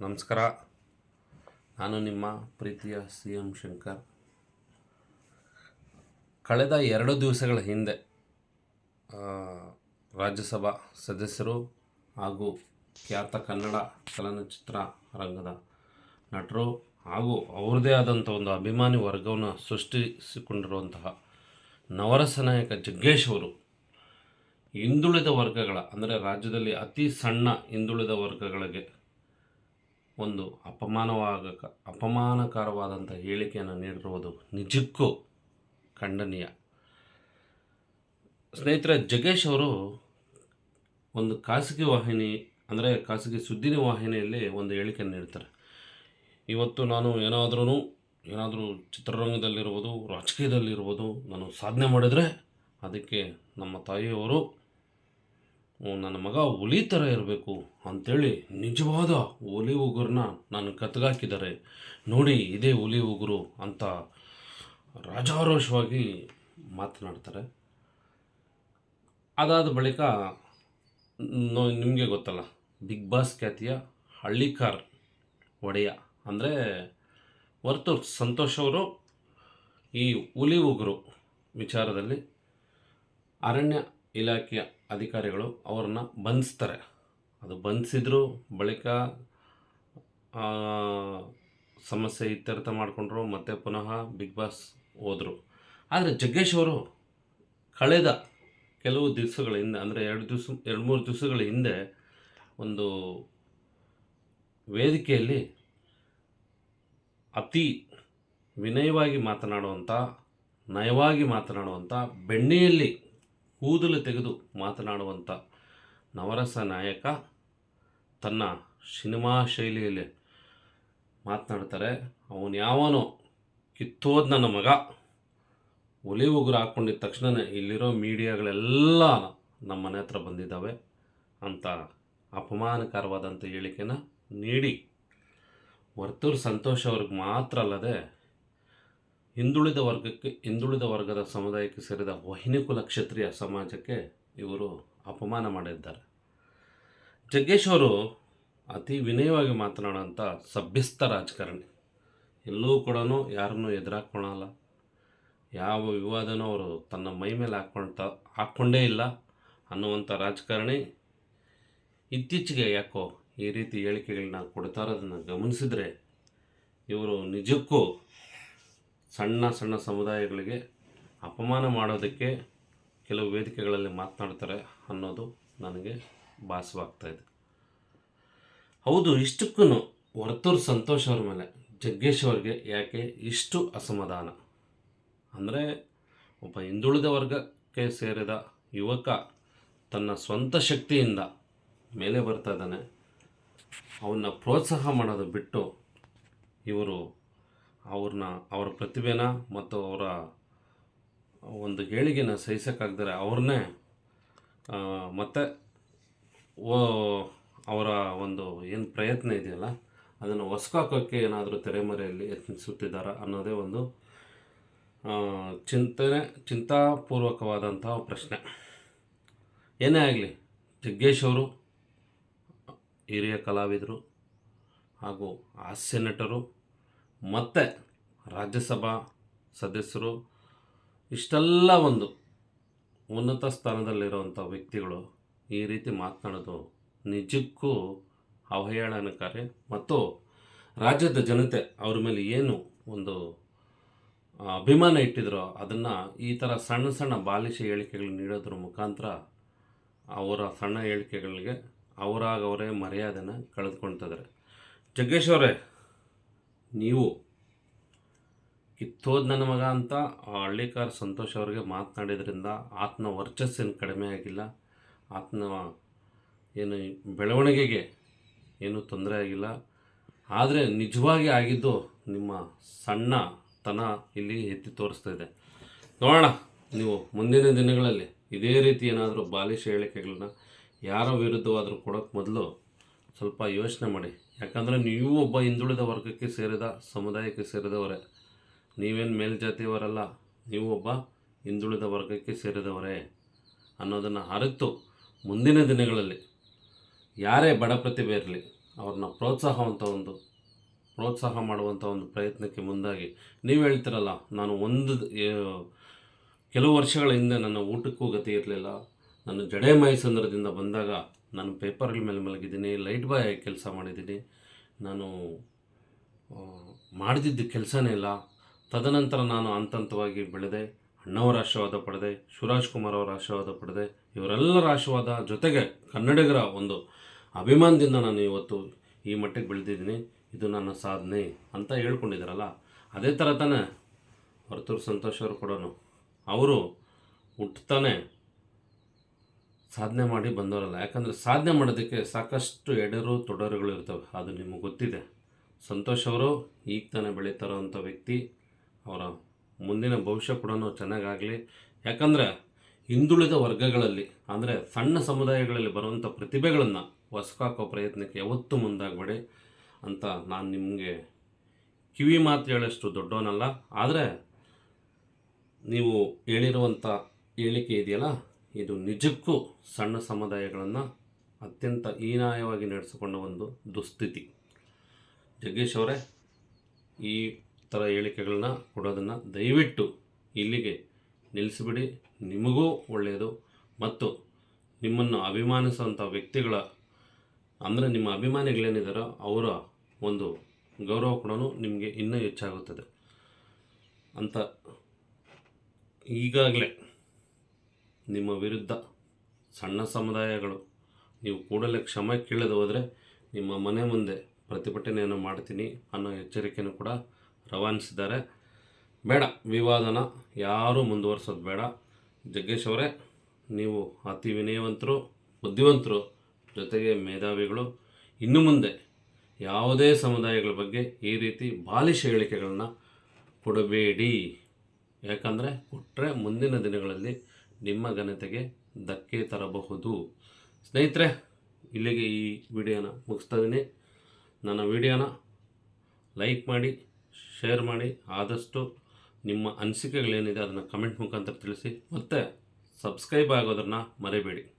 ನಮಸ್ಕಾರ. ನಾನು ನಿಮ್ಮ ಪ್ರೀತಿಯ ಸಿ ಎಂ ಶಂಕರ್. ಕಳೆದ ಎರಡು ದಿವಸಗಳ ಹಿಂದೆ ರಾಜ್ಯಸಭಾ ಸದಸ್ಯರು ಹಾಗೂ ಖ್ಯಾತ ಕನ್ನಡ ಚಲನಚಿತ್ರ ರಂಗದ ನಟರು ಹಾಗೂ ಅವ್ರದ್ದೇ ಆದಂಥ ಒಂದು ಅಭಿಮಾನಿ ವರ್ಗವನ್ನು ಸೃಷ್ಟಿಸಿಕೊಂಡಿರುವಂತಹ ನವರಸ ನಾಯಕ ಜಗ್ಗೇಶ್ ಅವರು, ಹಿಂದುಳಿದ ವರ್ಗಗಳ, ಅಂದರೆ ರಾಜ್ಯದಲ್ಲಿ ಅತಿ ಸಣ್ಣ ಹಿಂದುಳಿದ ವರ್ಗಗಳಿಗೆ ಒಂದು ಅಪಮಾನವಾಗ ಅಪಮಾನಕರವಾದಂಥ ಹೇಳಿಕೆಯನ್ನು ನೀಡಿರುವುದು ನಿಜಕ್ಕೂ ಖಂಡನೀಯ. ಸ್ನೇಹಿತರೆ, ಜಗೇಶ್ ಅವರು ಒಂದು ಖಾಸಗಿ ವಾಹಿನಿ, ಅಂದರೆ ಖಾಸಗಿ ಸುದ್ದಿನ ವಾಹಿನಿಯಲ್ಲಿ ಒಂದು ಹೇಳಿಕೆಯನ್ನು ನೀಡ್ತಾರೆ. ಇವತ್ತು ನಾನು ಏನಾದ್ರೂ ಏನಾದರೂ ಚಿತ್ರರಂಗದಲ್ಲಿರ್ಬೋದು, ರಾಜಕೀಯದಲ್ಲಿರ್ಬೋದು, ನಾನು ಸಾಧನೆ ಮಾಡಿದರೆ ಅದಕ್ಕೆ ನಮ್ಮ ತಾಯಿಯವರು ನನ್ನ ಮಗ ಹುಲಿ ಥರ ಇರಬೇಕು ಅಂಥೇಳಿ ನಿಜವಾದ ಹುಲಿ ಉಗುರನ್ನ ನಾನು ಕತ್ಗಾಕಿದ್ದಾರೆ. ನೋಡಿ, ಇದೇ ಹುಲಿ ಉಗುರು ಅಂತ ರಾಜಾರೋಷವಾಗಿ ಮಾತನಾಡ್ತಾರೆ. ಅದಾದ ಬಳಿಕ ನಿಮಗೆ ಗೊತ್ತಲ್ಲ, ಬಿಗ್ ಬಾಸ್ ಖ್ಯಾತಿಯ ಹಳ್ಳಿಕಾರ್ ಒಡೆಯ, ಅಂದರೆ ಹೊರತು ಸಂತೋಷ್ ಅವರು ಈ ಹುಲಿ ಉಗುರು ವಿಚಾರದಲ್ಲಿ ಅರಣ್ಯ ಇಲಾಖೆಯ ಅಧಿಕಾರಿಗಳು ಅವರನ್ನು ಬಂಧಿಸ್ತಾರೆ. ಅದು ಬಂಧಿಸಿದ್ರು ಬಳಿಕ ಸಮಸ್ಯೆ ಇತ್ಯರ್ಥ ಮಾಡಿಕೊಂಡ್ರು, ಮತ್ತೆ ಪುನಃ ಬಿಗ್ ಬಾಸ್ ಹೋದರು. ಆದರೆ ಜಗ್ಗೇಶ್ ಅವರು ಕಳೆದ ಕೆಲವು ದಿವಸಗಳ ಹಿಂದೆ ಅಂದರೆ ಎರಡು ದಿವಸ, ಎರಡು ಮೂರು ದಿವಸಗಳ ಹಿಂದೆ ಒಂದು ವೇದಿಕೆಯಲ್ಲಿ ಅತಿ ವಿನಯವಾಗಿ ಮಾತನಾಡುವಂಥ ನಯವಾಗಿ ಮಾತನಾಡುವಂಥ ಬೆಣ್ಣೆಯಲ್ಲಿ ಕೂದಲು ತೆಗೆದು ಮಾತನಾಡುವಂಥ ನವರಸ ನಾಯಕ ತನ್ನ ಸಿನಿಮಾ ಶೈಲಿಯಲ್ಲಿ ಮಾತನಾಡ್ತಾರೆ. ಅವನು ಯಾವನೋ ಕಿತ್ತೋದ್ ನನ್ನ ಮಗ. ಒಲಿ ಉಗುರು ಹಾಕ್ಕೊಂಡಿದ್ದ ತಕ್ಷಣವೇ ಇಲ್ಲಿರೋ ಮೀಡಿಯಾಗಳೆಲ್ಲ ನಮ್ಮ ಮನೆ ಹತ್ರ ಬಂದಿದ್ದಾವೆ ಅಂತ ಅಪಮಾನಕರವಾದಂಥ ಹೇಳಿಕೆನ ನೀಡಿ. ವರ್ತೂರು ಸಂತೋಷ್ ಅವ್ರಿಗೆ ಮಾತ್ರ ಅಲ್ಲದೆ ಹಿಂದುಳಿದ ವರ್ಗಕ್ಕೆ, ಹಿಂದುಳಿದ ವರ್ಗದ ಸಮುದಾಯಕ್ಕೆ ಸೇರಿದ ವಹಿನಿಕುಲ ಕ್ಷತ್ರಿಯ ಸಮಾಜಕ್ಕೆ ಇವರು ಅಪಮಾನ ಮಾಡಿದ್ದಾರೆ. ಜಗ್ಗೇಶ್ ಅವರು ಅತಿ ವಿನಯವಾಗಿ ಮಾತನಾಡುವಂಥ ಸಭ್ಯಸ್ಥ ರಾಜಕಾರಣಿ. ಎಲ್ಲೂ ಕೂಡ ಯಾರನ್ನೂ ಎದುರಾಕೊಳ್ಳಲ್ಲ. ಯಾವ ವಿವಾದನೂ ಅವರು ತನ್ನ ಮೈ ಮೇಲೆ ಹಾಕ್ಕೊಳ್ತಾ, ಹಾಕ್ಕೊಂಡೇ ಇಲ್ಲ ಅನ್ನುವಂಥ ರಾಜಕಾರಣಿ ಇತ್ತೀಚೆಗೆ ಯಾಕೋ ಈ ರೀತಿ ಹೇಳಿಕೆಗಳನ್ನ ಕೊಡ್ತಾರೋದನ್ನು ಗಮನಿಸಿದರೆ ಇವರು ನಿಜಕ್ಕೂ ಸಣ್ಣ ಸಣ್ಣ ಸಮುದಾಯಗಳಿಗೆ ಅಪಮಾನ ಮಾಡೋದಕ್ಕೆ ಕೆಲವು ವೇದಿಕೆಗಳಲ್ಲಿ ಮಾತನಾಡ್ತಾರೆ ಅನ್ನೋದು ನನಗೆ ಭಾಸವಾಗ್ತಾ ಇದೆ. ಹೌದು ಇಷ್ಟಕ್ಕೂ ಹೊರತೂರು ಸಂತೋಷ್ ಅವ್ರ ಮೇಲೆ, ಜಗ್ಗೇಶ್ ಅವ್ರಿಗೆ ಯಾಕೆ ಇಷ್ಟು ಅಸಮಾಧಾನ? ಅಂದರೆ ಒಬ್ಬ ಹಿಂದುಳಿದ ವರ್ಗಕ್ಕೆ ಸೇರಿದ ಯುವಕ ತನ್ನ ಸ್ವಂತ ಶಕ್ತಿಯಿಂದ ಮೇಲೆ ಬರ್ತಾ ಇದ್ದಾನೆ. ಅವನ್ನ ಪ್ರೋತ್ಸಾಹ ಮಾಡೋದು ಬಿಟ್ಟು ಇವರು ಅವ್ರನ್ನ ಅವರ ಪ್ರತಿಭೆನ ಮತ್ತು ಅವರ ಒಂದು ಹೇಳಿಗೆನ ಸಹಿಸೋಕ್ಕಾಗ್ದರೆ ಅವ್ರನ್ನೇ ಮತ್ತೆ ಓ, ಅವರ ಒಂದು ಏನು ಪ್ರಯತ್ನ ಇದೆಯಲ್ಲ, ಅದನ್ನು ಹೊಸ್ಕಾಕೋಕ್ಕೆ ಏನಾದರೂ ತೆರೆಮರೆಯಲ್ಲಿ ಯತ್ನಿಸುತ್ತಿದ್ದಾರಾ ಅನ್ನೋದೇ ಒಂದು ಚಿಂತನೆ, ಚಿಂತಾಪೂರ್ವಕವಾದಂತಹ ಪ್ರಶ್ನೆ. ಏನೇ ಆಗಲಿ, ಜಗ್ಗೇಶ್ ಅವರು, ಹಿರಿಯ ಕಲಾವಿದರು ಹಾಗೂ ಹಾಸ್ಯ ನಟರು ಮತ್ತು ರಾಜ್ಯಸಭಾ ಸದಸ್ಯರು ಇಷ್ಟೆಲ್ಲ ಒಂದು ಉನ್ನತ ಸ್ಥಾನದಲ್ಲಿರುವಂಥ ವ್ಯಕ್ತಿಗಳು ಈ ರೀತಿ ಮಾತನಾಡೋದು ನಿಜಕ್ಕೂ ಅವಹೇಳನಕಾರಿ ಮತ್ತು ರಾಜ್ಯದ ಜನತೆ ಅವ್ರ ಮೇಲೆ ಏನು ಒಂದು ಅಭಿಮಾನ ಇಟ್ಟಿದ್ರೋ ಅದನ್ನು ಈ ಥರ ಸಣ್ಣ ಸಣ್ಣ ಬಾಲಿಶ ಹೇಳಿಕೆಗಳು ನೀಡೋದ್ರ ಮುಖಾಂತರ ಅವರ ಸಣ್ಣ ಹೇಳಿಕೆಗಳಿಗೆ ಅವರಾಗವರೇ ಮರ್ಯಾದೆನ ಕಳೆದುಕೊಳ್ತಿದ್ದಾರೆ ಜಗ್ಗೇಶ್ ಅವರೇ ನೀವು ಕಿತ್ತೋದ್ ನನ್ನ ಮಗ ಅಂತ ಹಳ್ಳಿಕಾರ ಸಂತೋಷ್ ಅವರಿಗೆ ಮಾತನಾಡಿದ್ರಿಂದ ಆತನ ವರ್ಚಸ್ಸೇನು ಕಡಿಮೆ ಆಗಿಲ್ಲ. ಆತ್ಮ ಏನು ಬೆಳವಣಿಗೆಗೆ ಏನೂ ತೊಂದರೆ ಆಗಿಲ್ಲ. ಆದರೆ ನಿಜವಾಗಿ ಆಗಿದ್ದು ನಿಮ್ಮ ಸಣ್ಣತನ ಇಲ್ಲಿ ಎತ್ತಿ ತೋರಿಸ್ತಾ ಇದೆ. ನೋಡೋಣ, ನೀವು ಮುಂದಿನ ದಿನಗಳಲ್ಲಿ ಇದೇ ರೀತಿ ಏನಾದರೂ ಬಾಲಿಶ ಹೇಳಿಕೆಗಳನ್ನ ಯಾರ ವಿರುದ್ಧವಾದರೂ ಕೊಡೋಕ್ಕೆ ಮೊದಲು ಸ್ವಲ್ಪ ಯೋಚನೆ ಮಾಡಿ. ಯಾಕಂದರೆ ನೀವು ಒಬ್ಬ ಹಿಂದುಳಿದ ವರ್ಗಕ್ಕೆ ಸೇರಿದ, ಸಮುದಾಯಕ್ಕೆ ಸೇರಿದವರೇ. ನೀವೇನು ಮೇಲ್ಜಾತಿಯವರಲ್ಲ, ನೀವು ಒಬ್ಬ ಹಿಂದುಳಿದ ವರ್ಗಕ್ಕೆ ಸೇರಿದವರೇ ಅನ್ನೋದನ್ನು ಅರಿತು ಮುಂದಿನ ದಿನಗಳಲ್ಲಿ ಯಾರೇ ಬಡ ಪ್ರತಿಭೆ ಇರಲಿ, ಅವ್ರನ್ನ ಪ್ರೋತ್ಸಾಹವಂತ ಒಂದು, ಪ್ರೋತ್ಸಾಹ ಮಾಡುವಂಥ ಒಂದು ಪ್ರಯತ್ನಕ್ಕೆ ಮುಂದಾಗಿ. ನೀವು ಹೇಳ್ತಿರಲ್ಲ, ನಾನು ಒಂದು ಕೆಲವು ವರ್ಷಗಳ ಹಿಂದೆ ನನ್ನ ಊಟಕ್ಕೂ ಗತಿ ಇರಲಿಲ್ಲ. ನನ್ನ ಜಡೆ ಮೈಸಂದ್ರದಿಂದ ಬಂದಾಗ ನಾನು ಪೇಪರ್ಗಳ ಮೇಲೆ ಮಲಗಿದ್ದೀನಿ, ಲೈಟ್ ಬಾಯ್ ಕೆಲಸ ಮಾಡಿದ್ದೀನಿ. ನಾನು ಮಾಡ್ದಿದ್ದ ಕೆಲಸನೇ ಇಲ್ಲ. ತದನಂತರ ನಾನು ಹಂತ ಹಂತವಾಗಿ ಬೆಳೆದೆ. ಅಣ್ಣವರ ಆಶೀರ್ವಾದ ಪಡೆದೆ ಶಿವರಾಜ್ ಕುಮಾರ್ ಅವರ ಆಶೀರ್ವಾದ ಪಡೆದೆ. ಇವರೆಲ್ಲರ ಆಶೀರ್ವಾದ ಜೊತೆಗೆ ಕನ್ನಡಿಗರ ಒಂದು ಅಭಿಮಾನದಿಂದ ನಾನು ಇವತ್ತು ಈ ಮಟ್ಟಿಗೆ ಬೆಳೆದಿದ್ದೀನಿ. ಇದು ನನ್ನ ಸಾಧನೆ ಅಂತ ಹೇಳ್ಕೊಂಡಿದ್ದಾರಲ್ಲ, ಅದೇ ಥರ ತಾನೇ ಹೊರತೂರು ಸಂತೋಷ್ ಅವರು ಕೂಡ ಅವರು ಹುಟ್ಟುತ್ತಾನೆ ಸಾಧನೆ ಮಾಡಿ ಬಂದವರಲ್ಲ. ಯಾಕಂದರೆ ಸಾಧನೆ ಮಾಡೋದಕ್ಕೆ ಸಾಕಷ್ಟು ಎಡರು ತೊಡರುಗಳು ಇರ್ತವೆ. ಅದು ನಿಮಗೆ ಗೊತ್ತಿದೆ. ಸಂತೋಷ್ ಅವರು ಈಗ ತಾನೇ ಬೆಳೀತಾರೋ ಅಂಥ ವ್ಯಕ್ತಿ, ಅವರ ಮುಂದಿನ ಭವಿಷ್ಯ ಕೂಡ ಚೆನ್ನಾಗಾಗಲಿ. ಯಾಕಂದರೆ ಹಿಂದುಳಿದ ವರ್ಗಗಳಲ್ಲಿ, ಅಂದರೆ ಸಣ್ಣ ಸಮುದಾಯಗಳಲ್ಲಿ ಬರುವಂಥ ಪ್ರತಿಭೆಗಳನ್ನು ಹೊಸಕಾಕೋ ಪ್ರಯತ್ನಕ್ಕೆ ಯಾವತ್ತೂ ಮುಂದಾಗಬೇಡಿ ಅಂತ ನಾನು ನಿಮಗೆ ಕಿವಿ ಮಾತು ಹೇಳೋಷ್ಟು ದೊಡ್ಡವನಲ್ಲ. ಆದರೆ ನೀವು ಹೇಳಿರುವಂಥ ಹೇಳಿಕೆ ಇದೆಯಲ್ಲ ಇದು ನಿಜಕ್ಕೂ ಸಣ್ಣ ಸಮುದಾಯಗಳನ್ನು ಅತ್ಯಂತ ಹೀನಾಯವಾಗಿ ನಡೆಸಿಕೊಂಡ ಒಂದು ದುಸ್ಥಿತಿ. ಜಗ್ಗೇಶ್ ಅವರೇ, ಈ ಥರ ಹೇಳಿಕೆಗಳನ್ನ ಕೊಡೋದನ್ನು ದಯವಿಟ್ಟು ಇಲ್ಲಿಗೆ ನಿಲ್ಲಿಸಿಬಿಡಿ. ನಿಮಗೂ ಒಳ್ಳೆಯದು. ಮತ್ತು ನಿಮ್ಮನ್ನು ಅಭಿಮಾನಿಸುವಂಥ ವ್ಯಕ್ತಿಗಳ, ಅಂದರೆ ನಿಮ್ಮ ಅಭಿಮಾನಿಗಳೇನಿದ್ದಾರೋ ಅವರ ಒಂದು ಗೌರವ ಕೂಡ ನಿಮಗೆ ಇನ್ನೂ ಹೆಚ್ಚಾಗುತ್ತದೆ. ಅಂತ ಈಗಾಗಲೇ ನಿಮ್ಮ ವಿರುದ್ಧ ಸಣ್ಣ ಸಮುದಾಯಗಳು, ನೀವು ಕೂಡಲೇ ಕ್ಷಮೆ ಕೇಳದೆ ಹೋದರೆ ನಿಮ್ಮ ಮನೆ ಮುಂದೆ ಪ್ರತಿಭಟನೆಯನ್ನು ಮಾಡ್ತೀನಿ ಅನ್ನೋ ಎಚ್ಚರಿಕೆಯನ್ನು ಕೂಡ ರವಾನಿಸಿದ್ದಾರೆ. ಬೇಡ, ವಿವಾದನ ಯಾರೂ ಮುಂದುವರ್ಸೋದು ಬೇಡ. ಜಗ್ಗೇಶ್ ಅವರೇ, ನೀವು ಅತಿ ವಿನಯವಂತರು, ಬುದ್ಧಿವಂತರು, ಜೊತೆಗೆ ಮೇಧಾವಿಗಳು. ಇನ್ನು ಮುಂದೆ ಯಾವುದೇ ಸಮುದಾಯಗಳ ಬಗ್ಗೆ ಈ ರೀತಿ ಬಾಲಿಶ ಹೇಳಿಕೆಗಳನ್ನ ಕೊಡಬೇಡಿ. ಯಾಕಂದರೆ ಕೊಟ್ಟರೆ ಮುಂದಿನ ದಿನಗಳಲ್ಲಿ ನಿಮ್ಮ ಘನತೆಗೆ ಧಕ್ಕೆ ತರಬಹುದು. ಸ್ನೇಹಿತರೆ, ಇಲ್ಲಿಗೆ ಈ ವಿಡಿಯೋನ ಮುಗಿಸ್ತಾ ಇದ್ದೀನಿ ನನ್ನ ವಿಡಿಯೋನ ಲೈಕ್ ಮಾಡಿ, ಶೇರ್ ಮಾಡಿ, ಆದಷ್ಟು ನಿಮ್ಮ ಅನಿಸಿಕೆಗಳೇನಿದೆ ಅದನ್ನು ಕಮೆಂಟ್ ಮುಖಾಂತರ ತಿಳಿಸಿ. ಮತ್ತು ಸಬ್ಸ್ಕ್ರೈಬ್ ಆಗೋದನ್ನು ಮರಿಬೇಡಿ.